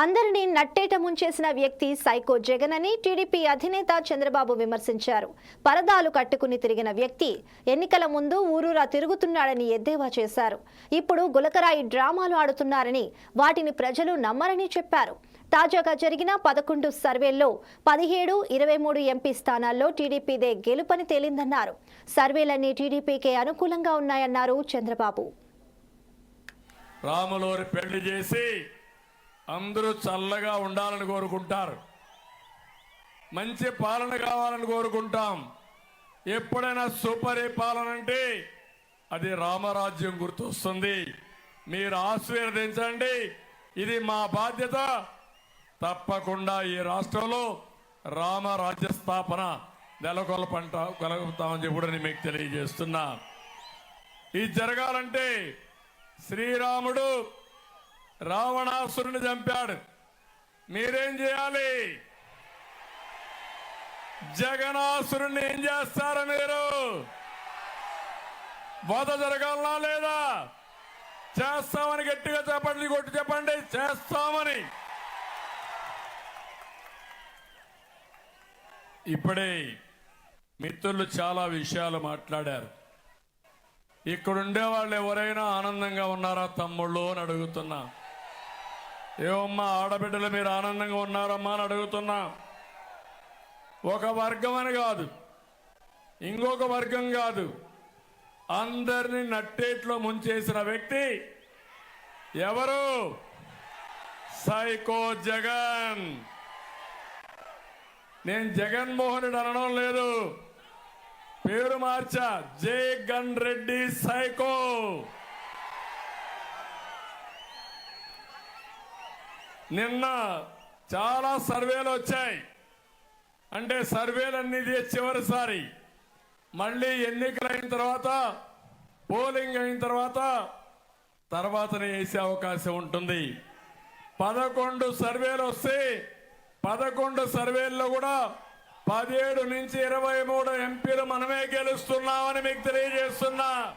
అందరినీ నట్టేట ముంచేసిన వ్యక్తి సైకో జగన్ అని టీడీపీ అధినేత చంద్రబాబు విమర్శించారు. పరదాలు కట్టుకుని తిరిగిన వ్యక్తి ఎన్నికల ముందు ఊరూరా తిరుగుతున్నాడని ఎద్దేవా చేశారు. ఇప్పుడు గులకరాయి డ్రామాలు ఆడుతున్నారని వాటిని ప్రజలు నమ్మరని చెప్పారు. తాజాగా జరిగిన పదకొండు సర్వేల్లో పదిహేడు ఇరవై మూడు ఎంపీ స్థానాల్లో టీడీపీదే గెలుపని తేలిందన్నారు. సర్వేలన్నీ టీడీపీకే అనుకూలంగా ఉన్నాయన్నారు చంద్రబాబు. రాములవారి పెళ్ళి చేసి అందరూ చల్లగా ఉండాలని కోరుకుంటారు. మంచి పాలన కావాలని కోరుకుంటాం. ఎప్పుడైనా సూపర్ ఏ పాలన అంటే అది రామరాజ్యం గుర్తొస్తుంది. మీరు ఆశీర్వదించండి. ఇది మా బాధ్యత. తప్పకుండా ఈ రాష్ట్రంలో రామరాజ్య స్థాపన నెలకొల్పంట కలుగుతామని చెప్పి కూడా నేను మీకు తెలియజేస్తున్నా. ఇది జరగాలంటే శ్రీరాముడు రావణాసురుని చంపాడు. మీరేం చేయాలి? జగనాసురుణ్ణి ఏం చేస్తారు మీరు? వధ జరగాలనా లేదా? చేస్తామని గట్టిగా చెప్పండి కొట్టి చెప్పండి చేస్తామని. ఇప్పుడే మిత్రులు చాలా విషయాలు మాట్లాడారు. ఇక్కడుండే వాళ్ళు ఎవరైనా ఆనందంగా ఉన్నారా తమ్ముళ్ళు అని అడుగుతున్నా. ఏమమ్మా ఆడబిడ్డలు మీరు ఆనందంగా ఉన్నారమ్మా అని అడుగుతున్నా. ఒక వర్గం అని కాదు ఇంకొక వర్గం కాదు. అందరినీ నట్టేట్లో ముంచేసిన వ్యక్తి ఎవరు? సైకో జగన్. నేను జగన్మోహనుడు అనడం లేదు. పేరు మార్చా జగన్ రెడ్డి సైకో. నిన్న చాలా సర్వేలు వచ్చాయి. అంటే సర్వేలన్నీ చివరిసారి. మళ్ళీ ఎన్నికలు అయిన తర్వాత పోలింగ్ అయిన తర్వాత తర్వాతనే వేసే అవకాశం ఉంటుంది. పదకొండు సర్వేలు వస్తే పదకొండు సర్వేల్లో కూడా పదిహేడు నుంచి ఇరవై మూడు ఎంపీలు మనమే గెలుస్తున్నామని మీకు తెలియజేస్తున్నా.